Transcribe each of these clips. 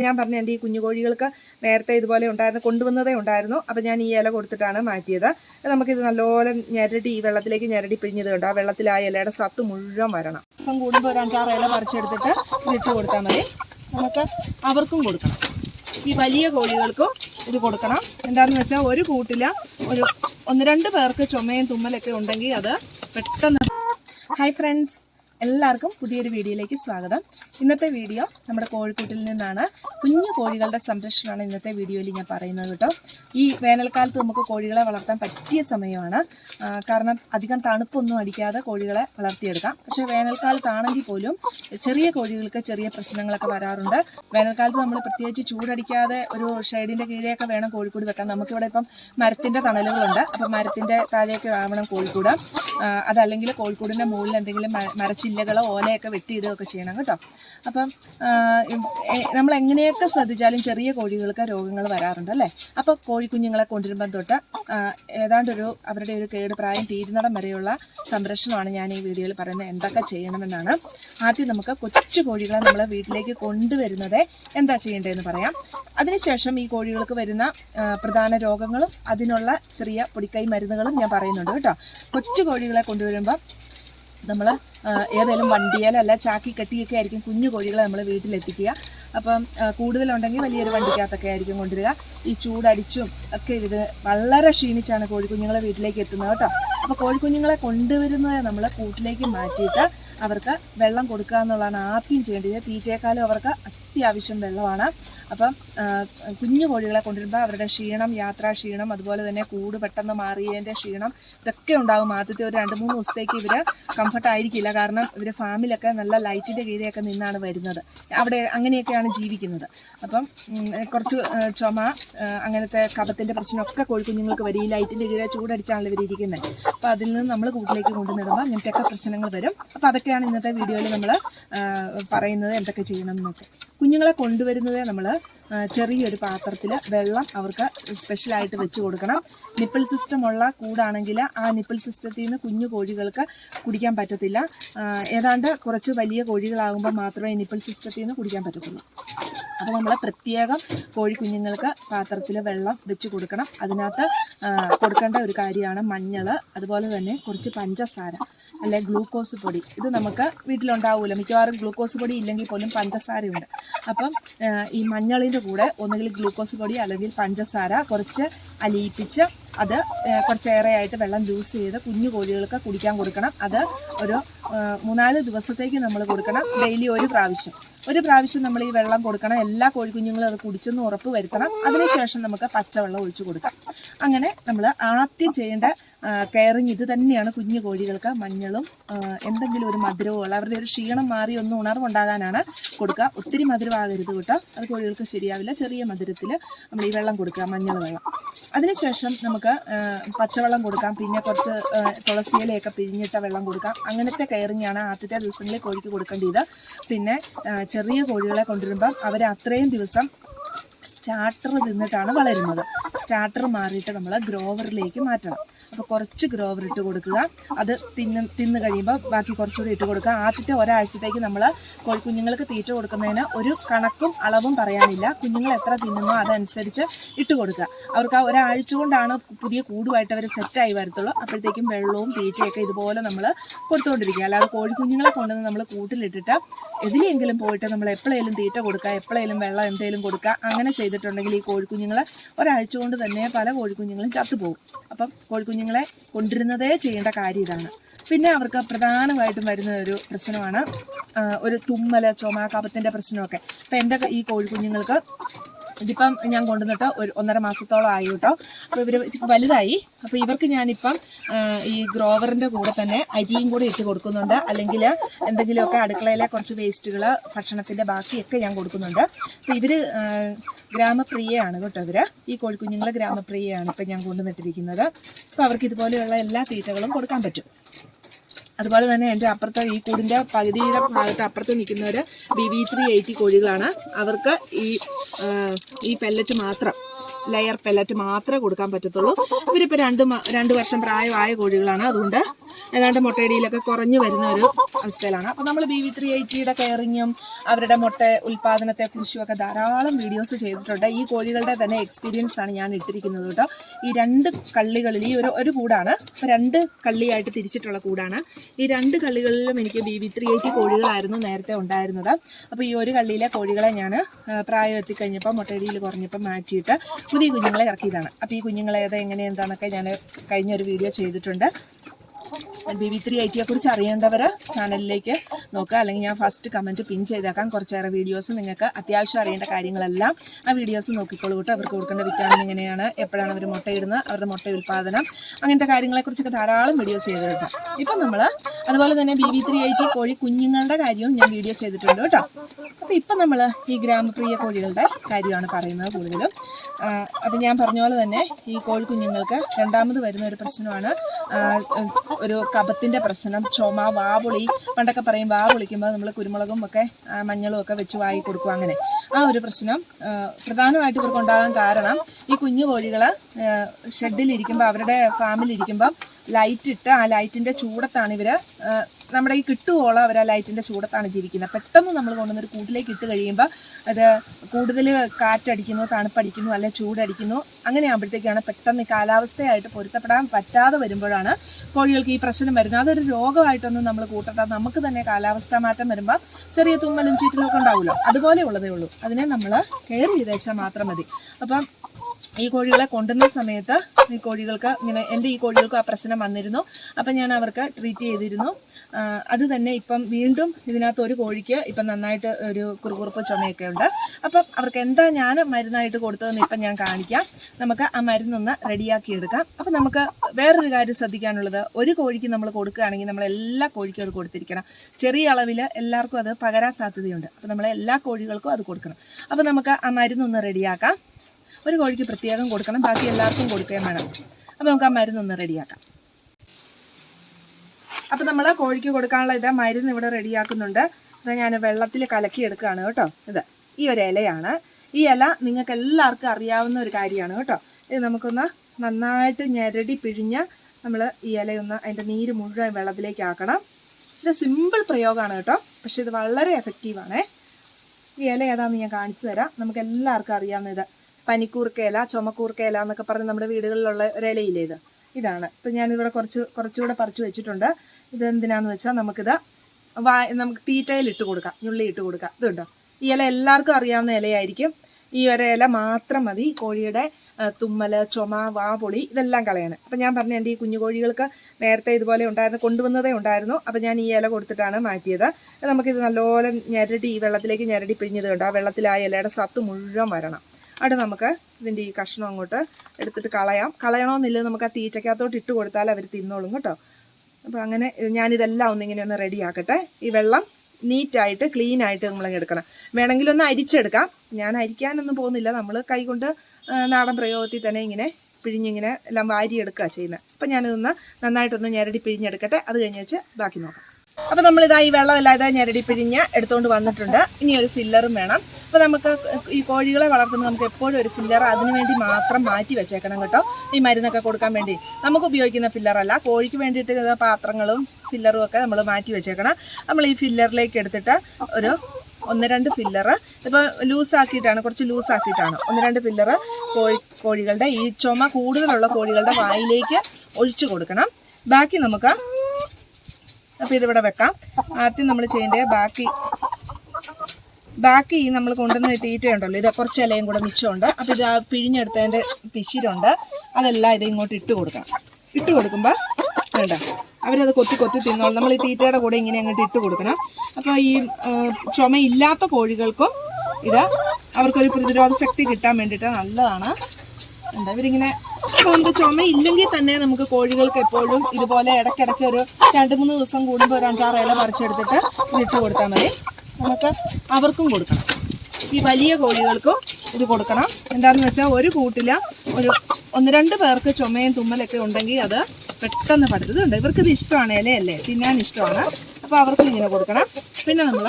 ഞാൻ പറഞ്ഞ എന്റെ ഈ കുഞ്ഞു കോഴികൾക്ക് നേരത്തെ ഇതുപോലെ ഉണ്ടായിരുന്നു കൊണ്ടുവന്നതേ ഉണ്ടായിരുന്നു. അപ്പം ഞാൻ ഈ ഇല കൊടുത്തിട്ടാണ് മാറ്റിയത്. നമുക്കിത് നല്ലപോലെ ഞരടി ഈ വെള്ളത്തിലേക്ക് ഞരടി പിഴിഞ്ഞത് കണ്ടോ? ആ വെള്ളത്തിൽ ആ ഇലയുടെ സത്ത് മുഴുവൻ വരണം. ദിവസം കൂടുമ്പോൾ ഒരു അഞ്ചാറ് ഇല പറിച്ചെടുത്തിട്ട് വെച്ച് കൊടുത്താൽ മതി. നമുക്ക് അവർക്കും കൊടുക്കണം. ഈ വലിയ കോഴികൾക്കും ഇത് കൊടുക്കണം. എന്താണെന്ന് വെച്ചാൽ ഒരു കൂട്ടിൽ ഒരു ഒന്ന് രണ്ട് പേർക്ക് ചുമയും തുമ്മലൊക്കെ ഉണ്ടെങ്കിൽ അത് പെട്ടെന്ന് ഹായ് ഫ്രണ്ട്സ് എല്ലാവർക്കും പുതിയൊരു വീഡിയോയിലേക്ക് സ്വാഗതം. ഇന്നത്തെ വീഡിയോ നമ്മുടെ കോഴിക്കൂട്ടിൽ നിന്നാണ്. കുഞ്ഞു കോഴികളുടെ സംരക്ഷണമാണ് ഇന്നത്തെ വീഡിയോയിൽ ഞാൻ പറയുന്നത് കേട്ടോ. ഈ വേനൽക്കാലത്ത് നമുക്ക് കോഴികളെ വളർത്താൻ പറ്റിയ സമയമാണ്. കാരണം അധികം തണുപ്പൊന്നും അടിക്കാതെ കോഴികളെ വളർത്തിയെടുക്കാം. പക്ഷേ വേനൽക്കാലത്താണെങ്കിൽ പോലും ചെറിയ കോഴികൾക്ക് ചെറിയ പ്രശ്നങ്ങളൊക്കെ വരാറുണ്ട്. വേനൽക്കാലത്ത് നമ്മൾ പ്രത്യേകിച്ച് ചൂടടിക്കാതെ ഒരു ഷെയ്ഡിന്റെ കീഴെയൊക്കെ വേണം കോഴിക്കൂട് വെക്കാൻ. നമുക്കിവിടെ ഇപ്പം മരത്തിന്റെ തണലുകളുണ്ട്. അപ്പം മരത്തിന്റെ താഴെയൊക്കെ ആവണം കോഴിക്കൂട്. അതല്ലെങ്കിൽ കോഴിക്കൂടിന്റെ മുകളിൽ എന്തെങ്കിലും മരച്ചില്ലകളോ ഓലയൊക്കെ വെട്ടിയിടുകയൊക്കെ ചെയ്യണം കേട്ടോ. അപ്പം നമ്മൾ എങ്ങനെയൊക്കെ ശ്രദ്ധിച്ചാലും ചെറിയ കോഴികൾക്ക് രോഗങ്ങൾ വരാറുണ്ട് അല്ലേ? അപ്പോൾ കോഴിക്കുഞ്ഞുങ്ങളെ കൊണ്ടുവരുമ്പം തൊട്ട് ഏതാണ്ടൊരു അവരുടെ ഒരു കേട് പ്രായം തീരുന്നിടം വരെയുള്ള സംരക്ഷണമാണ് ഞാൻ ഈ വീഡിയോയിൽ പറയുന്നത്. എന്തൊക്കെ ചെയ്യണമെന്നാണ് ആദ്യം നമുക്ക് കൊച്ചു കോഴികളെ നമ്മൾ വീട്ടിലേക്ക് കൊണ്ടുവരുന്നത് എന്താ ചെയ്യേണ്ടതെന്ന് പറയാം. അതിനുശേഷം ഈ കോഴികൾക്ക് വരുന്ന പ്രധാന രോഗങ്ങളും അതിനുള്ള ചെറിയ പൊടിക്കൈ മരുന്നുകളും ഞാൻ പറയുന്നുണ്ട് കേട്ടോ. കൊച്ചു കോഴികളെ കൊണ്ടുവരുമ്പം നമ്മൾ ഏതെങ്കിലും വണ്ടിയാലോ അല്ല ചാക്കി കെട്ടിയൊക്കെ ആയിരിക്കും കുഞ്ഞു കോഴികളെ നമ്മൾ വീട്ടിലെത്തിക്കുക. അപ്പം കൂടുതലുണ്ടെങ്കിൽ വലിയൊരു വണ്ടിക്കകത്തൊക്കെ ആയിരിക്കും കൊണ്ടുവരിക. ഈ ചൂടടിച്ചും ഒക്കെ ഇത് വളരെ ക്ഷീണിച്ചാണ് കോഴിക്കുഞ്ഞുങ്ങളെ വീട്ടിലേക്ക് എത്തുന്നത് കേട്ടോ. അപ്പോൾ കോഴിക്കുഞ്ഞുങ്ങളെ കൊണ്ടുവരുന്നത് നമ്മൾ കൂട്ടിലേക്ക് മാറ്റിയിട്ട് അവർക്ക് വെള്ളം കൊടുക്കുക എന്നുള്ളതാണ് ആദ്യം ചെയ്യേണ്ടത്. തീറ്റയെക്കാളും അവർക്ക് അത്യാവശ്യം വെള്ളമാണ്. അപ്പം കുഞ്ഞു കോഴികളെ കൊണ്ടുവരുമ്പോൾ അവരുടെ ക്ഷീണം യാത്രാ ക്ഷീണം അതുപോലെ തന്നെ കൂട് പെട്ടെന്ന് മാറിയതിന്റെ ക്ഷീണം ഇതൊക്കെ ഉണ്ടാകും ആദ്യത്തെ ഒരു രണ്ട് മൂന്ന് ദിവസത്തേക്ക് ഇവർ കംഫർട്ടായിരിക്കില്ല കാരണം ഇവർ ഫാമിലൊക്കെ നല്ല ലൈറ്റിന്റെ കീഴെയൊക്കെ നിന്നാണ് വരുന്നത്. അവിടെ അങ്ങനെയൊക്കെയാണ് ജീവിക്കുന്നത്. അപ്പം കുറച്ച് ചുമ അങ്ങനത്തെ കഫത്തിന്റെ പ്രശ്നമൊക്കെ കോഴിക്കുഞ്ഞുങ്ങൾക്ക് വരും. ഈ ലൈറ്റിന്റെ കീഴെ ചൂടടിച്ചാണല്ലോ ഇവർ ഇരിക്കുന്നത്. അപ്പോൾ അതിൽ നിന്ന് നമ്മൾ കൂട്ടിലേക്ക് കൊണ്ടുവന്നിടുമ്പോൾ അങ്ങനത്തെയൊക്കെ പ്രശ്നങ്ങൾ വരും. അപ്പോൾ അതൊക്കെയാണ് ഇന്നത്തെ വീഡിയോയിൽ നമ്മൾ പറയുന്നത് എന്തൊക്കെ ചെയ്യണം എന്നൊക്കെ. കുഞ്ഞുങ്ങളെ കൊണ്ടുവരുന്നത് നമ്മൾ ചെറിയൊരു പാത്രത്തിൽ വെള്ളം അവർക്ക് സ്പെഷ്യലായിട്ട് വെച്ച് കൊടുക്കണം. നിപ്പിൾ സിസ്റ്റം ഉള്ള കൂടാണെങ്കിൽ ആ നിപ്പിൾ സിസ്റ്റത്തിൽ നിന്ന് കുഞ്ഞു കോഴികൾക്ക് കുടിക്കാൻ പറ്റത്തില്ല. ഏതാണ്ട് കുറച്ച് വലിയ കോഴികളാകുമ്പോൾ മാത്രമേ നിപ്പിൾ സിസ്റ്റത്തിൽ നിന്ന് കുടിക്കാൻ പറ്റത്തുള്ളൂ. അപ്പോൾ നമ്മൾ പ്രത്യേകം കോഴിക്കുഞ്ഞുങ്ങൾക്ക് പാത്രത്തിൽ വെള്ളം വെച്ച് കൊടുക്കണം. അതിനകത്ത് കൊടുക്കേണ്ട ഒരു കാര്യമാണ് മഞ്ഞൾ അതുപോലെ തന്നെ കുറച്ച് പഞ്ചസാര അല്ലെ ഗ്ലൂക്കോസ് പൊടി. ഇത് നമുക്ക് വീട്ടിലുണ്ടാവില്ല മിക്കവാറും ഗ്ലൂക്കോസ് പൊടി ഇല്ലെങ്കിൽ പോലും പഞ്ചസാരയുണ്ട്. അപ്പം ഈ മഞ്ഞളിന്റെ കൂടെ ഒന്നുകിൽ ഗ്ലൂക്കോസ് പൊടി അല്ലെങ്കിൽ പഞ്ചസാര കുറച്ച് അലിയിപ്പിച്ച് അത് കുറച്ചേറെയായിട്ട് വെള്ളം ജ്യൂസ് ചെയ്ത് കുഞ്ഞു കോഴികൾക്ക് കുടിക്കാൻ കൊടുക്കണം. അത് ഒരു മൂന്നാൽ ദിവസത്തേക്ക് നമ്മൾ കൊടുക്കണം. ഡെയിലി ഒരു പ്രാവശ്യം. ഒരു പ്രാവശ്യം നമ്മൾ ഈ വെള്ളം കൊടുക്കണം. എല്ലാ കോഴിക്കുഞ്ഞുങ്ങളും അത് കുടിച്ചെന്ന് ഉറപ്പ് വരുത്തണം. അതിനുശേഷം നമുക്ക് പച്ചവെള്ളം ഒഴിച്ചു കൊടുക്കാം. അങ്ങനെ നമ്മൾ ആദ്യം ചെയ്യേണ്ട കെയറിങ് ഇത് തന്നെയാണ് കുഞ്ഞു കോഴികൾക്ക് മഞ്ഞളും എന്തെങ്കിലും ഒരു മധുരവും അവരുടെ ഒരു ക്ഷീണം മാറി ഒന്ന് ഉണർവുണ്ടാകാനാണ് കൊടുക്കുക. ഒത്തിരി മധുരമാകരുത് കേട്ടോ. അത് കോഴികൾക്ക് ശരിയാവില്ല. ചെറിയ മധുരത്തിൽ നമ്മൾ ഈ വെള്ളം കൊടുക്കുക മഞ്ഞൾ വെള്ളം. അതിനുശേഷം നമുക്ക് പച്ചവെള്ളം കൊടുക്കാം. പിന്നെ കുറച്ച് തുളസിയിലയൊക്കെ പിഴിഞ്ഞിട്ട വെള്ളം കൊടുക്കാം. അങ്ങനത്തെ കെയറിങ്ങാണ് ആദ്യത്തെ ദിവസങ്ങളിൽ കോഴിക്ക് കൊടുക്കേണ്ടത്. പിന്നെ ചെറിയ കോഴികളെ കൊണ്ടുവരുമ്പം അവർ അത്രയും ദിവസം സ്റ്റാർട്ടർ തിന്നിട്ടാണ് വളരുന്നത്. സ്റ്റാർട്ടർ മാറിയിട്ട് നമ്മൾ ഗ്രോവറിലേക്ക് മാറ്റണം. അപ്പോൾ കുറച്ച് ഗ്രോവർ ഇട്ട് കൊടുക്കുക. അത് തിന്ന് തിന്ന് കഴിയുമ്പോൾ ബാക്കി കുറച്ചുകൂടി ഇട്ട് കൊടുക്കുക. ആദ്യത്തെ ഒരാഴ്ചത്തേക്ക് നമ്മൾ കോഴിക്കുഞ്ഞുങ്ങൾക്ക് തീറ്റ കൊടുക്കുന്നതിന് ഒരു കണക്കും അളവും പറയാനില്ല. കുഞ്ഞുങ്ങൾ എത്ര തിന്നുന്നോ അതനുസരിച്ച് ഇട്ട് കൊടുക്കുക. അവർക്ക് ആ ഒരാഴ്ച കൊണ്ടാണ് പുതിയ കൂടുമായിട്ട് അവർ സെറ്റായി വരത്തുള്ളൂ. അപ്പോഴത്തേക്കും വെള്ളവും തീറ്റയൊക്കെ ഇതുപോലെ നമ്മൾ കൊടുത്തുകൊണ്ടിരിക്കുക. അല്ലാതെ കോഴിക്കുഞ്ഞുങ്ങളെ കൊണ്ടുവന്ന് നമ്മൾ കൂട്ടിലിട്ടിട്ട് എതിലെങ്കിലും പോയിട്ട് നമ്മൾ എപ്പോഴേലും തീറ്റ കൊടുക്കുക എപ്പോഴേലും വെള്ളം എന്തെങ്കിലും കൊടുക്കുക അങ്ങനെ ചെയ്തിട്ടുണ്ടെങ്കിൽ ഈ കോഴിക്കുഞ്ഞുങ്ങൾ ഒരാഴ്ച കൊണ്ട് തന്നെ പല കോഴിക്കുഞ്ഞുങ്ങളും ചത്തുപോകും. അപ്പം കോഴിക്കുഞ്ഞുങ്ങളെ കൊണ്ടിരുന്നതേ ചെയ്യേണ്ട കാര്യം ഇതാണ്. പിന്നെ അവർക്ക് പ്രധാനമായിട്ടും വരുന്ന ഒരു പ്രശ്നമാണ് ഒരു തുമ്മൽ ചുമ കപത്തിന്റെ പ്രശ്നമൊക്കെ. അപ്പം എന്റെ ഈ കോഴിക്കുഞ്ഞുങ്ങൾക്ക് ഇതിപ്പം ഞാൻ കൊണ്ടുവന്നിട്ട് ഒരു ഒന്നര മാസത്തോളം ആയി കേട്ടോ. അപ്പോൾ ഇവർ വലുതായി. അപ്പോൾ ഇവർക്ക് ഞാനിപ്പം ഈ ഗ്രോവറിന്റെ കൂടെ തന്നെ അരിയും കൂടി ഇട്ട് കൊടുക്കുന്നുണ്ട്. അല്ലെങ്കിൽ എന്തെങ്കിലുമൊക്കെ അടുക്കളയിലെ കുറച്ച് വേസ്റ്റുകൾ ഭക്ഷണത്തിന്റെ ബാക്കിയൊക്കെ ഞാൻ കൊടുക്കുന്നുണ്ട്. അപ്പോൾ ഇവർ ഗ്രാമപ്രിയയാണ് കേട്ടോ ഇവർ ഈ കോഴിക്കുഞ്ഞുങ്ങൾ ഗ്രാമപ്രിയയാണ് ഇപ്പം ഞാൻ കൊണ്ടുവന്നിട്ടിരിക്കുന്നത്. അപ്പോൾ അവർക്ക് ഇതുപോലെയുള്ള എല്ലാ തീറ്റകളും കൊടുക്കാൻ പറ്റും. അതുപോലെ തന്നെ എന്റെ അപ്പുറത്തെ ഈ കൂടിന്റെ പകുതിയുടെ ഭാഗത്ത് അപ്പുറത്ത് നിൽക്കുന്നവർ ബി വി ത്രീ എയ്റ്റി കോഴികളാണ്. അവർക്ക് ഈ ഈ പെല്ലറ്റ് മാത്രം ലെയർ പെല്ലറ്റ് മാത്രമേ കൊടുക്കാൻ പറ്റത്തുള്ളൂ. ഇവരിപ്പോൾ രണ്ട് രണ്ട് വർഷം പ്രായമായ കോഴികളാണ്. അതുകൊണ്ട് ഏതാണ്ട് മുട്ടയിടിയിലൊക്കെ കുറഞ്ഞു വരുന്ന ഒരു അവസ്ഥയിലാണ്. അപ്പോൾ നമ്മൾ ബി വി ത്രീ എയ്റ്റിയുടെ കെയറിങ്ങും അവരുടെ മുട്ട ഉൽപ്പാദനത്തെക്കുറിച്ചും ഒക്കെ ധാരാളം വീഡിയോസ് ചെയ്തിട്ടുണ്ട്. ഈ കോഴികളുടെ തന്നെ എക്സ്പീരിയൻസ് ആണ് ഞാൻ ഇട്ടിരിക്കുന്നത് കേട്ടോ. ഈ രണ്ട് കള്ളികളിൽ ഈ ഒരു ഒരു കൂടാണ്. രണ്ട് കള്ളിയായിട്ട് തിരിച്ചിട്ടുള്ള കൂടാണ്. ഈ രണ്ട് കള്ളികളിലും എനിക്ക് ബി വി ത്രീ എയ്റ്റി കോഴികളായിരുന്നു നേരത്തെ ഉണ്ടായിരുന്നത്. അപ്പോൾ ഈ ഒരു കള്ളിയിലെ കോഴികളെ ഞാൻ പ്രായം എത്തിക്കഴിഞ്ഞപ്പോൾ മുട്ടയിടിയിൽ കുറഞ്ഞപ്പോൾ മാറ്റിയിട്ട് പുതിയ കുഞ്ഞുങ്ങളെ ഇറക്കിയതാണ്. അപ്പോൾ ഈ കുഞ്ഞുങ്ങളെ ഏത് എങ്ങനെ എന്താണെന്നൊക്കെ ഞാൻ കഴിഞ്ഞ ഒരു വീഡിയോ ചെയ്തിട്ടുണ്ട്. ബി വി ത്രീ ഐറ്റിയെ കുറിച്ച് അറിയേണ്ടവർ ചാനലിലേക്ക് നോക്കുക. അല്ലെങ്കിൽ ഞാൻ ഫസ്റ്റ് കമന്റ് പിൻ ചെയ്തേക്കാം. കുറച്ചേറെ വീഡിയോസ് നിങ്ങൾക്ക് അത്യാവശ്യം അറിയേണ്ട കാര്യങ്ങളെല്ലാം ആ വീഡിയോസ് നോക്കിക്കോളൂ അവർക്ക് കൊടുക്കേണ്ട വിറ്റാമിൻ എങ്ങനെയാണ് എപ്പോഴാണ് അവർ മുട്ടയിടുന്നത് അവരുടെ മുട്ട ഉൽപ്പാദനം. അങ്ങനത്തെ കാര്യങ്ങളെക്കുറിച്ചൊക്കെ ധാരാളം വീഡിയോസ് ചെയ്ത് കേട്ടോ. ഇപ്പം നമ്മൾ അതുപോലെ തന്നെ ബി വി ത്രീ ഐറ്റി കോഴി കുഞ്ഞുങ്ങളുടെ കാര്യവും ഞാൻ വീഡിയോ ചെയ്തിട്ടുണ്ട് കേട്ടോ. അപ്പോൾ ഇപ്പം നമ്മൾ ഈ ഗ്രാമപ്രിയ കോഴികളുടെ കാര്യമാണ് പറയുന്നത് കൂടുതലും. അപ്പം ഞാൻ പറഞ്ഞ പോലെ തന്നെ ഈ കോഴി കുഞ്ഞുങ്ങൾക്ക് രണ്ടാമത് വരുന്ന ഒരു പ്രശ്നമാണ് ഒരു കപത്തിന്റെ പ്രശ്നം. ചുമ വാവുളി പണ്ടൊക്കെ പറയും വാവുളിക്കുമ്പോൾ നമ്മൾ കുരുമുളകും ഒക്കെ മഞ്ഞളും ഒക്കെ വെച്ച് വായി കൊടുക്കും അങ്ങനെ. ആ ഒരു പ്രശ്നം പ്രധാനമായിട്ട് ഇവർക്ക് ഉണ്ടാകാൻ കാരണം ഈ കുഞ്ഞു കോഴികൾ ഷെഡിലിരിക്കുമ്പോൾ അവരുടെ ഫാമിലിരിക്കുമ്പം ലൈറ്റ് ഇട്ട് ആ ലൈറ്റിന്റെ ചൂടത്താണ് ഇവർ നമ്മുടെ ഈ കിട്ടുവോളം അവർ ആ ലൈറ്റിന്റെ ചൂടത്താണ് ജീവിക്കുന്നത്. പെട്ടെന്ന് നമ്മൾ കൊണ്ടുവന്നൊരു കൂട്ടിലേക്ക് ഇട്ട് കഴിയുമ്പോൾ അത് കൂടുതൽ കാറ്റടിക്കുന്നു തണുപ്പടിക്കുന്നു അല്ലെ ചൂടടിക്കുന്നു. അങ്ങനെ ആകുമ്പോഴത്തേക്കാണ് പെട്ടെന്ന് കാലാവസ്ഥയായിട്ട് പൊരുത്തപ്പെടാൻ പറ്റാതെ വരുമ്പോഴാണ് കോഴികൾക്ക് ഈ പ്രശ്നം വരുന്നത്. അതൊരു രോഗമായിട്ടൊന്നും നമ്മൾ കൂട്ടട്ട നമുക്ക് തന്നെ കാലാവസ്ഥ മാറ്റം വരുമ്പോൾ ചെറിയ തുമ്മലും ചീറ്റലും ഒക്കെ ഉണ്ടാവുമല്ലോ. അതുപോലെ ഉള്ളതേ ഉള്ളൂ. അതിനെ നമ്മൾ കെയർ ചെയ്ത് വെച്ചാൽ മാത്രം മതി. അപ്പം ഈ കോഴികളെ കൊണ്ടുവന്ന സമയത്ത് ഈ കോഴികൾക്ക് ഇങ്ങനെ എന്റെ ഈ കോഴികൾക്ക് ആ പ്രശ്നം വന്നിരുന്നു. അപ്പം ഞാൻ അവർക്ക് ട്രീറ്റ് ചെയ്തിരുന്നു. അത് തന്നെ ഇപ്പം വീണ്ടും ഇതിനകത്ത് ഒരു കോഴിക്ക് ഇപ്പം നന്നായിട്ട് ഒരു കുറുകുറുപ്പ് ചുമയൊക്കെ ഉണ്ട്. അപ്പം അവർക്ക് എന്താ ഞാൻ മരുന്നായിട്ട് കൊടുത്തതെന്ന് ഇപ്പം ഞാൻ കാണിക്കാം. നമുക്ക് ആ മരുന്നൊന്ന് റെഡിയാക്കി എടുക്കാം. അപ്പം നമുക്ക് വേറൊരു കാര്യം ശ്രദ്ധിക്കാനുള്ളത്. ഒരു കോഴിക്ക് നമ്മൾ കൊടുക്കുകയാണെങ്കിൽ നമ്മൾ എല്ലാ കോഴിക്കും അത് കൊടുത്തിരിക്കണം. ചെറിയ അളവിൽ എല്ലാവർക്കും അത് പകരാൻ സാധ്യതയുണ്ട്. അപ്പം നമ്മൾ എല്ലാ കോഴികൾക്കും അത് കൊടുക്കണം. അപ്പം നമുക്ക് ആ മരുന്നൊന്ന് റെഡിയാക്കാം ഒരു കോഴിക്ക് പ്രത്യേകം കൊടുക്കണം ബാക്കി എല്ലാവർക്കും കൊടുക്കുകയും വേണം. അപ്പോൾ നമുക്ക് ആ മരുന്നൊന്ന് റെഡിയാക്കാം. അപ്പോൾ നമ്മൾ കോഴിക്ക് കൊടുക്കാനുള്ള ഇത് മരുന്ന് ഇവിടെ റെഡിയാക്കുന്നുണ്ട്. അത് ഞാൻ വെള്ളത്തിൽ കലക്കി എടുക്കുകയാണ് കേട്ടോ. ഇത് ഈ ഒരു ഇലയാണ്. ഈ ഇല നിങ്ങൾക്ക് എല്ലാവർക്കും അറിയാവുന്ന ഒരു കാര്യമാണ് കേട്ടോ. ഇത് നമുക്കൊന്ന് നന്നായിട്ട് ഞെരടി പിഴിഞ്ഞ് നമ്മൾ ഈ ഇലയൊന്ന് അതിന്റെ നീര് മുഴുവൻ വെള്ളത്തിലേക്ക് ആക്കണം. ഇത് സിമ്പിൾ പ്രയോഗമാണ് കേട്ടോ. പക്ഷെ ഇത് വളരെ എഫക്റ്റീവാണേ ഈ ഇല ഏതാണെന്ന് ഞാൻ കാണിച്ചു തരാം. നമുക്ക് എല്ലാവർക്കും അറിയാവുന്ന ഇത്. പനിക്കൂർക്കയില ചുമക്കൂർക്കയില എന്നൊക്കെ പറഞ്ഞ് നമ്മുടെ വീടുകളിലുള്ള ഒരു ഇതാണ്. ഇപ്പം ഞാനിവിടെ കുറച്ച് കുറച്ചുകൂടെ പറിച്ച് വെച്ചിട്ടുണ്ട്. ഇത് എന്തിനാന്ന് വെച്ചാൽ നമുക്കിത് വാ നമുക്ക് തീറ്റയിൽ ഇട്ട് കൊടുക്കാം. ഞുള്ളി ഇട്ട് കൊടുക്കാം. ഇതുണ്ടോ ഈ ഇല എല്ലാവർക്കും അറിയാവുന്ന ഇലയായിരിക്കും. ഈ ഒരു ഇല മാത്രം മതി. കോഴിയുടെ തുമ്മൽ ചുമ വാപൊളി ഇതെല്ലാം കളയാണ്. അപ്പം ഞാൻ പറഞ്ഞു എന്റെ ഈ കുഞ്ഞു കോഴികൾക്ക് നേരത്തെ ഇതുപോലെ ഉണ്ടായിരുന്നു കൊണ്ടുവന്നതേ ഉണ്ടായിരുന്നു. അപ്പം ഞാൻ ഈ ഇല കൊടുത്തിട്ടാണ് മാറ്റിയത്. നമുക്കിത് നല്ലപോലെ ഞെരടി വെള്ളത്തിലേക്ക് ഞെരടി പിഴിഞ്ഞത് കണ്ടോ? ആ വെള്ളത്തിൽ ആ ഇലയുടെ സത്ത് മുഴുവൻ വരണം. അവിടെ നമുക്ക് ഇതിന്റെ ഈ കഷ്ണം അങ്ങോട്ട് എടുത്തിട്ട് കളയാം. കളയണമെന്നില്ല നമുക്ക് ആ തീറ്റയ്ക്കകത്തോട്ട് ഇട്ട് കൊടുത്താൽ അവർ തിന്നോളും കേട്ടോ. അപ്പോൾ അങ്ങനെ ഞാനിതെല്ലാം ഒന്നിങ്ങനെ ഒന്ന് റെഡിയാക്കട്ടെ. ഈ വെള്ളം നീറ്റായിട്ട് ക്ലീനായിട്ട് നമ്മൾ എടുക്കണം. വേണമെങ്കിൽ ഒന്ന് അരിച്ചെടുക്കാം. ഞാൻ അരിക്കാനൊന്നും പോകുന്നില്ല. നമ്മൾ കൈകൊണ്ട് നാടൻ പ്രയോഗത്തിൽ തന്നെ ഇങ്ങനെ പിഴിഞ്ഞിങ്ങനെ എല്ലാം വാരി എടുക്കുക ചെയ്യുന്നത് അപ്പം ഞാനിതൊന്ന് നന്നായിട്ടൊന്ന് ഞെരടി പിഴിഞ്ഞെടുക്കട്ടെ. അത് കഴിഞ്ഞ് വെച്ച് ബാക്കി നോക്കാം. അപ്പം നമ്മളിതാ ഈ വെള്ളം ഞെരടി പിഴിഞ്ഞ് എടുത്തുകൊണ്ട് വന്നിട്ടുണ്ട്. ഇനി ഒരു ഫില്ലറും വേണം. അപ്പോൾ നമുക്ക് ഈ കോഴികളെ വളർത്തുമ്പോൾ നമുക്ക് എപ്പോഴും ഒരു ഫില്ലർ അതിന് വേണ്ടി മാത്രം മാറ്റി വെച്ചേക്കണം കേട്ടോ. ഈ മരുന്നൊക്കെ കൊടുക്കാൻ വേണ്ടി. നമുക്ക് ഉപയോഗിക്കുന്ന ഫില്ലറല്ല കോഴിക്ക് വേണ്ടിയിട്ട് പാത്രങ്ങളും ഫില്ലറും ഒക്കെ നമ്മൾ മാറ്റി വെച്ചേക്കണം. നമ്മൾ ഈ ഫില്ലറിലേക്ക് എടുത്തിട്ട് ഒരു ഒന്ന് രണ്ട് ഫില്ലറ് ഇപ്പോൾ ലൂസാക്കിയിട്ടാണ് കുറച്ച് ലൂസാക്കിയിട്ടാണ് ഒന്ന് രണ്ട് ഫില്ലറ് കോഴി കോഴികളുടെ ഈ ചുമ കൂടുതലുള്ള കോഴികളുടെ വായിലേക്ക് ഒഴിച്ചു കൊടുക്കണം. ബാക്കി നമുക്ക് അപ്പോൾ ഇതിവിടെ വെക്കാം. ആദ്യം നമ്മൾ ചെയ്യേണ്ടത് ബാക്കി ബാക്കി നമ്മൾ കൊണ്ടുവന്ന തീറ്റയുണ്ടല്ലോ ഇത് കുറച്ച് ഇലയും കൂടെ മിച്ചമുണ്ട്. അപ്പോൾ ഇത് ആ പിഴിഞ്ഞെടുത്തതിന്റെ പിശിരുണ്ട്. അതെല്ലാം ഇത് ഇങ്ങോട്ട് ഇട്ട് കൊടുക്കണം. ഇട്ട് കൊടുക്കുമ്പോൾ വേണ്ട അവരത് കൊത്തി കൊത്തി തിന്നോളും. നമ്മൾ ഈ തീറ്റയുടെ കൂടെ ഇങ്ങനെ അങ്ങോട്ട് ഇട്ട് കൊടുക്കണം. അപ്പോൾ ഈ ചുമയില്ലാത്ത കോഴികൾക്കും ഇത് അവർക്കൊരു പ്രതിരോധ ശക്തി കിട്ടാൻ വേണ്ടിയിട്ട് നല്ലതാണ്. എന്താ ഇവരിങ്ങനെ നമുക്ക് ചുമയില്ലെങ്കിൽ തന്നെ നമുക്ക് കോഴികൾക്ക് എപ്പോഴും ഇതുപോലെ ഇടയ്ക്കിടയ്ക്ക് ഒരു രണ്ട് മൂന്ന് ദിവസം കൂടുമ്പോൾ ഒരു അഞ്ചാറ് ഇല പറിച്ചെടുത്തിട്ട് വെച്ച് കൊടുത്താൽ മതി. നമുക്ക് അവർക്കും കൊടുക്കണം. ഈ വലിയ കോഴികൾക്കും ഇത് കൊടുക്കണം. എന്താണെന്ന് വെച്ചാൽ ഒരു കൂട്ടിൽ ഒരു ഒന്ന് രണ്ട് പേർക്ക് ചുമയും തുമ്മലൊക്കെ ഉണ്ടെങ്കിൽ അത് പെട്ടെന്ന് പടരുന്നുണ്ട് ഇവർക്ക് ഇത് ഇഷ്ടമാണ് ഇലയല്ലേ? തിന്നാൻ ഇഷ്ടമാണ്. അപ്പോൾ അവർക്ക് ഇങ്ങനെ കൊടുക്കണം. പിന്നെ നമ്മൾ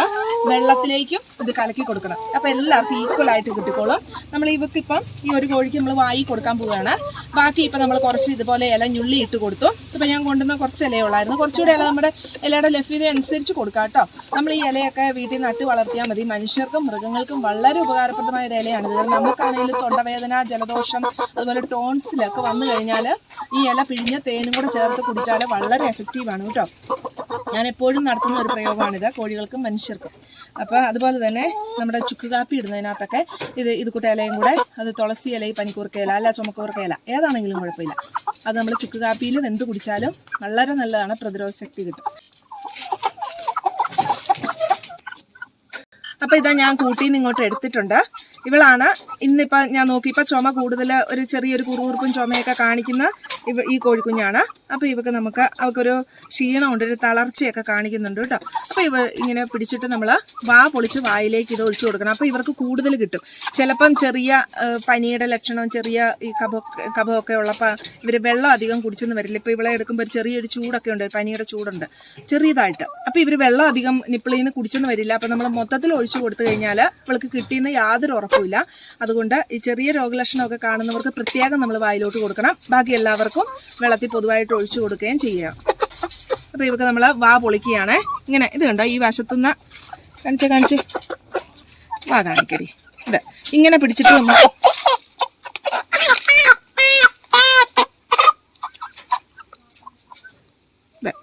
വെള്ളത്തിലേക്കും ഇത് കലക്കി കൊടുക്കണം. അപ്പോൾ എല്ലാവർക്കും ഈക്വൽ ആയിട്ട് കിട്ടിക്കോളും. നമ്മൾ ഇവർക്ക് ഇപ്പം ഈ ഒരു കോഴിക്ക് നമ്മൾ വായി കൊടുക്കാൻ പോവുകയാണ്. ബാക്കി ഇപ്പം നമ്മൾ കുറച്ച് ഇതുപോലെ ഇല ഞുള്ളി ഇട്ട് കൊടുത്തു. ഇപ്പം ഞാൻ കൊണ്ടുവന്ന കുറച്ച് ഇലയുള്ളായിരുന്നു കുറച്ചുകൂടെ ഇല നമ്മുടെ ഇലയുടെ ലഭ്യത അനുസരിച്ച് കൊടുക്കാം കേട്ടോ. നമ്മൾ ഈ ഇലയൊക്കെ വീട്ടിൽ നട്ട് വളർത്തിയാൽ മതി. മനുഷ്യർക്കും മൃഗങ്ങൾക്കും വളരെ ഉപകാരപ്രദമായ ഒരു ഇലയാണ് കാരണം നമുക്കാണെങ്കിലും തൊണ്ടവേദന ജലദോഷം അതുപോലെ ടോൺസിലൊക്കെ വന്നു കഴിഞ്ഞാൽ ഈ ഇല പിഴിഞ്ഞ തേനും കൂടെ ചേർത്ത് കുടിച്ചാൽ വളരെ എഫക്റ്റീവാണ് കേട്ടോ. ഞാൻ എപ്പോഴും നടത്തുന്ന ഒരു പ്രയോഗമാണിത് കോഴികൾക്കും മനുഷ്യർക്കും. അപ്പോൾ അതുപോലെ തന്നെ നമ്മുടെ ചുക്ക് കാപ്പി ഇടുന്നതിനകത്തൊക്കെ ഇത് ഇത് കൂട്ട കൂടെ അത് തുളസി ഇല പനിക്കൂർക്കയില അല്ല ചുമക്കൂർക്കയില ഏതാണെങ്കിലും കുഴപ്പമില്ല. അത് നമ്മൾ ചുക്ക് കാപ്പിയിൽ വെന്ത് കുടിച്ചാലും വളരെ നല്ലതാണ് പ്രതിരോധ ശക്തി കിട്ടും. അപ്പോൾ ഇതാ ഞാൻ കൂട്ടിന്ന് ഇങ്ങോട്ട് എടുത്തിട്ടുണ്ട്. ഇവളാണ് ഇന്നിപ്പോൾ ഞാൻ നോക്കി ഇപ്പം ചുമ കൂടുതൽ ഒരു ചെറിയൊരു കുറുകുറുപ്പും ചുമയൊക്കെ കാണിക്കുന്ന ഇവ ഈ കോഴിക്കുഞ്ഞാണ്. അപ്പോൾ ഇവക്ക് നമുക്ക് അവൾക്കൊരു ക്ഷീണമുണ്ട് ഒരു തളർച്ചയൊക്കെ കാണിക്കുന്നുണ്ട് കേട്ടോ. അപ്പോൾ ഇവ ഇങ്ങനെ പിടിച്ചിട്ട് നമ്മൾ വാ പൊളിച്ച് വായിലേക്ക് ഇത് ഒഴിച്ചു കൊടുക്കണം. അപ്പോൾ ഇവർക്ക് കൂടുതൽ കിട്ടും. ചിലപ്പം ചെറിയ പനിയുടെ ലക്ഷണവും ചെറിയ ഈ കഭ കഭമൊക്കെ ഉള്ളപ്പോൾ ഇവർ വെള്ളം അധികം കുടിച്ചെന്ന് വരില്ല. ഇപ്പോൾ ഇവളെ എടുക്കുമ്പോൾ ചെറിയൊരു ചൂടൊക്കെ ഉണ്ട് പനിയുടെ ചൂടുണ്ട്. ചെറിയതായിട്ട്. അപ്പോൾ ഇവർ വെള്ളം അധികം നിപ്പിളിൽ നിന്ന് കുടിച്ചെന്ന് വരില്ല. അപ്പോൾ നമ്മൾ മൊത്തത്തിൽ ഒഴിച്ചു കൊടുത്തു കഴിഞ്ഞാൽ ഇവൾക്ക് കിട്ടിയെന്ന് യാതൊരു ഉറപ്പില്ല അതുകൊണ്ട് ഈ ചെറിയ രോഗലക്ഷണമൊക്കെ കാണുന്നവർക്ക് പ്രത്യേകം നമ്മൾ വായിലോട്ട് കൊടുക്കണം. ബാക്കി എല്ലാവർക്കും വെള്ളത്തിൽ പൊതുവായിട്ട് ഒഴിച്ചു കൊടുക്കുകയും ചെയ്യാം. അപ്പോൾ ഇവക്ക് നമ്മൾ വാ പൊളിക്കുകയാണ്. ഇങ്ങനെ ഇത് കണ്ടോ? ഈ വശത്തുനിന്ന് കാണിച്ച് കാണിച്ച്. വാ കാണിക്കടി. ഇത് ഇങ്ങനെ പിടിച്ചിട്ട് നമ്മൾ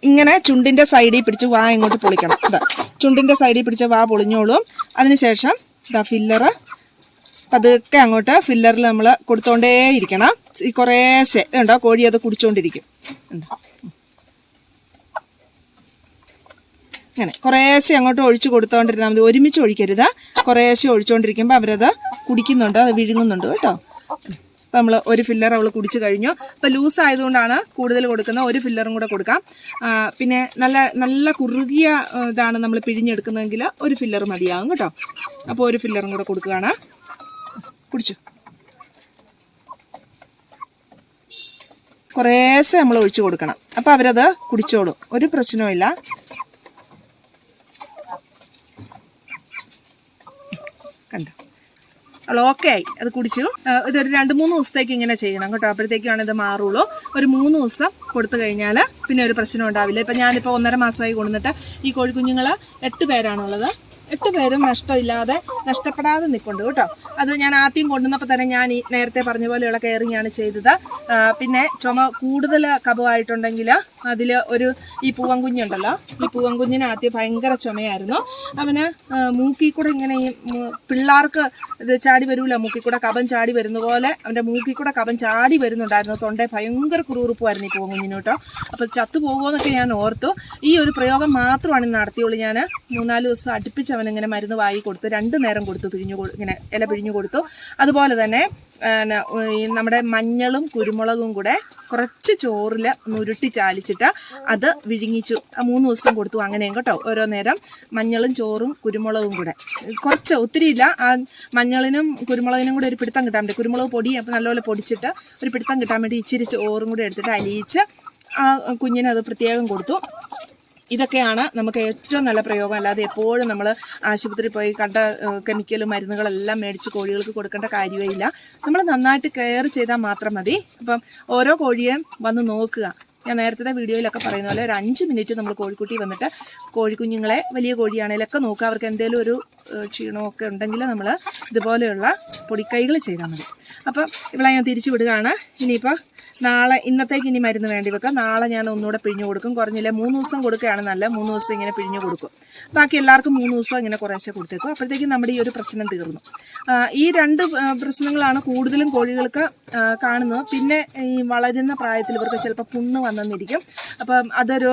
ഇങ്ങനെ ചുണ്ടിന്റെ സൈഡിൽ പിടിച്ച് വാ ഇങ്ങോട്ട് പൊളിക്കണം. ഇതാ ചുണ്ടിന്റെ സൈഡിൽ പിടിച്ച വാ പൊളിഞ്ഞോളും. അതിനുശേഷം ഇതാ ഫില്ലറ് പതുക്കെ അങ്ങോട്ട് ഫില്ലറിൽ നമ്മൾ കൊടുത്തോണ്ടേ ഇരിക്കണം ഈ കുറേശ്ശെ ഉണ്ടോ കോഴി അത് കുടിച്ചോണ്ടിരിക്കും. ഉണ്ടോ ഇങ്ങനെ. കുറേശ്ശെ അങ്ങോട്ട് ഒഴിച്ചു കൊടുത്തോണ്ടിരുന്നാൽ മതി. ഒരുമിച്ച് ഒഴിക്കരുത്. കുറേശ്ശെ ഒഴിച്ചുകൊണ്ടിരിക്കുമ്പോൾ അവരത് കുടിക്കുന്നുണ്ട്. അത് വിഴുങ്ങുന്നുണ്ട് കേട്ടോ. അപ്പം നമ്മൾ ഒരു ഫില്ലർ അവൾ കുടിച്ചു കഴിഞ്ഞു. അപ്പോൾ ലൂസ് ആയതുകൊണ്ടാണ് കൂടുതൽ കൊടുക്കുന്നത്. ഒരു ഫില്ലറും കൂടെ കൊടുക്കാം. പിന്നെ നല്ല നല്ല കുറുകിയ ഇതാണ് നമ്മൾ പിഴിഞ്ഞെടുക്കുന്നതെങ്കിൽ ഒരു ഫില്ലർ മതിയാകും കേട്ടോ. അപ്പോൾ ഒരു ഫില്ലറും കൂടെ കൊടുക്കുകയാണ്. കുടിച്ചു. കുറേശ്ശെ നമ്മൾ ഒഴിച്ചു കൊടുക്കണം. അപ്പോൾ അവരത് കുടിച്ചോളും. ഒരു പ്രശ്നവുമില്ല കണ്ടോ? അവൾ ഓക്കെ ആയി. അത് കുടിച്ചു. ഇതൊരു രണ്ട് മൂന്ന് ദിവസത്തേക്ക് ഇങ്ങനെ ചെയ്യണം കേട്ടോ. അപ്പോഴത്തേക്കാണ് ഇത് മാറുള്ളൂ. ഒരു മൂന്ന് ദിവസം കൊടുത്തു കഴിഞ്ഞാൽ പിന്നെ ഒരു പ്രശ്നം ഉണ്ടാവില്ല. ഇപ്പം ഞാനിപ്പോൾ ഒന്നര മാസമായി കൊണ്ടുവന്നിട്ട് ഈ കോഴിക്കുഞ്ഞുങ്ങൾ എട്ട് പേരാണുള്ളത്. എട്ട് പേരും നഷ്ടമില്ലാതെ നഷ്ടപ്പെടാതെ നിൽപ്പുണ്ട് കേട്ടോ. അത് ഞാൻ ആദ്യം കൊണ്ടുവന്നപ്പോൾ തന്നെ ഞാൻ ഈ നേരത്തെ പറഞ്ഞ പോലെയുള്ള കെയറിങ് ആണ് ചെയ്തത്. പിന്നെ ചുമ കൂടുതൽ കഫമായിട്ടുണ്ടെങ്കിൽ അതിൽ ഒരു ഈ പൂവൻ കുഞ്ഞുണ്ടല്ലോ ഈ പൂവൻ ആദ്യം ഭയങ്കര ചുമയായിരുന്നു. അവന് മൂക്കി മൂക്കിൽ കൂടെ ഇങ്ങനെ ഈ പിള്ളേർക്ക് ഇത് ചാടി വരൂല. മൂക്കിൽ കൂടെ കപം ചാടി വരുന്ന പോലെ അവന്റെ മൂക്കിൽ കൂടെ കപം ചാടി വരുന്നുണ്ടായിരുന്നു. തൊണ്ടേ ഭയങ്കര കുറുകുറുപ്പുമായിരുന്നു ഈ പൂവൻ കുഞ്ഞിന് കേട്ടോ. അപ്പോൾ ചത്തുപോകുമെന്നൊക്കെ ഞാൻ ഓർത്തു. ഈ ഒരു പ്രയോഗം മാത്രമാണ് നടത്തിയുള്ളൂ. ഞാൻ മൂന്നാൽ ദിവസം അടുപ്പിച്ച് അവനിങ്ങനെ മരുന്ന് വാങ്ങി കൊടുത്തു രണ്ട് നേരം കൊടുത്തു പിഴിഞ്ഞു ഇങ്ങനെ ഇല പിഴിഞ്ഞു കൊടുത്തു. അതുപോലെ തന്നെ നമ്മുടെ മഞ്ഞളും കുരുമുളകും കൂടെ കുറച്ച് ചോറിൽ ഉരുട്ടി ചാലിച്ചിട്ട് അത് വിഴുങ്ങിച്ചു. മൂന്ന് ദിവസം കൊടുത്തു അങ്ങനെയും കേട്ടോ ഓരോ നേരം മഞ്ഞളും ചോറും കുരുമുളകും കൂടെ. കുറച്ച് ഒത്തിരി ഇല്ല ആ മഞ്ഞളിനും കുരുമുളകിനും കൂടെ ഒരു പിടുത്തം കിട്ടാൻ വേണ്ടി കുരുമുളക് പൊടി അപ്പോൾ നല്ലപോലെ പൊടിച്ചിട്ട് ഒരു പിടുത്തം കിട്ടാൻ വേണ്ടി ഇച്ചിരി ചോറും കൂടെ എടുത്തിട്ട് അലിയിച്ച് ആ കുഞ്ഞിനത് പ്രത്യേകം കൊടുത്തു. ഇതൊക്കെയാണ് നമുക്ക് ഏറ്റവും നല്ല പ്രയോഗം. അല്ലാതെ എപ്പോഴും നമ്മൾ ആശുപത്രിയിൽ പോയി കണ്ട കെമിക്കൽ മരുന്നുകളെല്ലാം മേടിച്ച് കോഴികൾക്ക് കൊടുക്കേണ്ട കാര്യമേ ഇല്ല നമ്മൾ നന്നായിട്ട് കെയർ ചെയ്താൽ മാത്രം മതി. അപ്പം ഓരോ കോഴിയെയും വന്ന് നോക്കുക. ഞാൻ നേരത്തെ വീഡിയോയിലൊക്കെ പറയുന്ന പോലെ ഒരു അഞ്ച് മിനിറ്റ് നമ്മൾ കോഴിക്കുട്ടി വന്നിട്ട് കോഴിക്കുഞ്ഞുങ്ങളെ വലിയ കോഴിയാണേലൊക്കെ നോക്കുക. അവർക്ക് എന്തെങ്കിലും ഒരു ക്ഷീണമൊക്കെ ഉണ്ടെങ്കിൽ നമ്മൾ ഇതുപോലെയുള്ള പൊടിക്കൈകൾ ചെയ്താൽ മതി. അപ്പം ഇവിടെ ഞാൻ തിരിച്ചു വിടുകയാണ്. ഇനിയിപ്പോൾ നാളെ ഇന്നത്തേക്ക് ഇനി മരുന്ന് വേണ്ടി വെക്കാം. നാളെ ഞാൻ ഒന്നുകൂടെ പിഴിഞ്ഞു കൊടുക്കും. കുറഞ്ഞില്ലേ മൂന്ന് ദിവസം കൊടുക്കുകയാണ് നല്ല മൂന്ന് ദിവസം ഇങ്ങനെ പിഴിഞ്ഞു കൊടുക്കും. ബാക്കി എല്ലാവർക്കും മൂന്ന് ദിവസം ഇങ്ങനെ കുറേശ്ശെ കൊടുത്തേക്കും. അപ്പോഴത്തേക്കും നമ്മുടെ ഈ ഒരു പ്രശ്നം തീർന്നു. ഈ രണ്ട് പ്രശ്നങ്ങളാണ് കൂടുതലും കോഴികൾക്ക് കാണുന്നത്. പിന്നെ ഈ വളരുന്ന പ്രായത്തിൽ ഇവർക്ക് ചിലപ്പോൾ പുണ്ണ് വന്നെന്നിരിക്കും. അപ്പം അതൊരു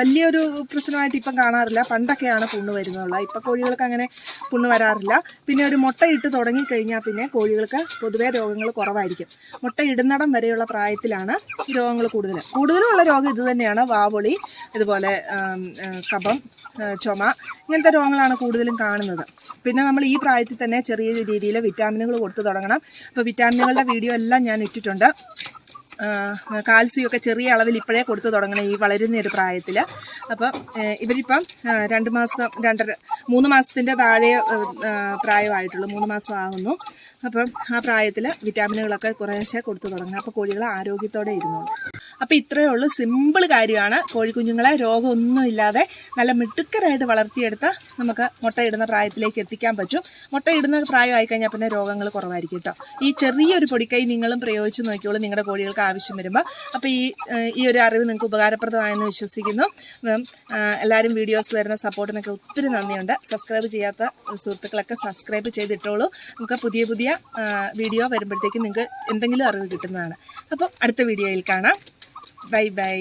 വലിയൊരു പ്രശ്നമായിട്ട് ഇപ്പം കാണാറില്ല. പണ്ടൊക്കെയാണ് പുണ്ണ് വരുന്നുള്ളത് ഇപ്പം കോഴികൾക്ക് അങ്ങനെ പുണ്ണ് വരാറില്ല. പിന്നെ ഒരു മുട്ടയിട്ട് തുടങ്ങിക്കഴിഞ്ഞാൽ പിന്നെ കോഴികൾക്ക് പൊതുവേ രോഗങ്ങൾ കുറവായിരിക്കും. മുട്ട ഇടുന്നടം വരെയുള്ള പ്രായത്തിലാണ് രോഗങ്ങൾ കൂടുതൽ. കൂടുതലുള്ള രോഗം ഇതുതന്നെയാണ് വാവൊളി ഇതുപോലെ കഫം ചുമ ഇങ്ങനത്തെ രോഗങ്ങളാണ് കൂടുതലും കാണുന്നത്. പിന്നെ നമ്മൾ ഈ പ്രായത്തിൽ തന്നെ ചെറിയ രീതിയിൽ വിറ്റാമിനുകൾ കൊടുത്തു തുടങ്ങണം. അപ്പോൾ വിറ്റാമിനുകളുടെ വീഡിയോ എല്ലാം ഞാൻ ഇട്ടിട്ടുണ്ട്. കാൽസ്യം ഒക്കെ ചെറിയ അളവിൽ ഇപ്പോഴേ കൊടുത്തു തുടങ്ങണം ഈ വളരുന്ന ഒരു പ്രായത്തിൽ അപ്പം ഇവരിപ്പം രണ്ട് മാസം രണ്ടര മൂന്ന് മാസത്തിന്റെ താഴെ പ്രായമായിട്ടുള്ളൂ. മൂന്ന് മാസം ആകുന്നു. അപ്പം ആ പ്രായത്തിൽ വിറ്റാമിനുകളൊക്കെ കുറേശ്ശെ കൊടുത്തു തുടങ്ങുക അപ്പോൾ കോഴികൾ ആരോഗ്യത്തോടെ ഇരുന്നോളും. അപ്പോൾ ഇത്രയേ ഉള്ളൂ. സിമ്പിൾ കാര്യമാണ്. കോഴിക്കുഞ്ഞുങ്ങളെ രോഗമൊന്നും ഇല്ലാതെ നല്ല മിടുക്കരായിട്ട് വളർത്തിയെടുത്ത് നമുക്ക് മുട്ടയിടുന്ന പ്രായത്തിലേക്ക് എത്തിക്കാൻ പറ്റും. മുട്ടയിടുന്ന പ്രായമായി കഴിഞ്ഞാൽ പിന്നെ രോഗങ്ങൾ കുറവായിരിക്കും കേട്ടോ. ഈ ചെറിയൊരു പൊടിക്കൈ നിങ്ങളും പ്രയോഗിച്ച് നോക്കിയോളൂ നിങ്ങളുടെ കോഴികൾക്ക് ആവശ്യം വരുമ്പോൾ അപ്പോൾ ഈ ഈ ഒരു അറിവ് നിങ്ങൾക്ക് ഉപകാരപ്രദമായെന്ന് വിശ്വസിക്കുന്നു. എല്ലാവരും വീഡിയോസ് വരുന്ന സപ്പോർട്ടിനൊക്കെ ഒത്തിരി നന്ദിയുണ്ട്. സബ്സ്ക്രൈബ് ചെയ്യാത്ത സുഹൃത്തുക്കളൊക്കെ സബ്സ്ക്രൈബ് ചെയ്തിട്ടോളൂ. നമുക്ക് പുതിയ പുതിയ വീഡിയോ വരുമ്പോഴത്തേക്കും നിങ്ങൾക്ക് എന്തെങ്കിലും അറിവ് കിട്ടുന്നതാണ്. അപ്പോൾ അടുത്ത വീഡിയോയിൽ കാണാം. Bye bye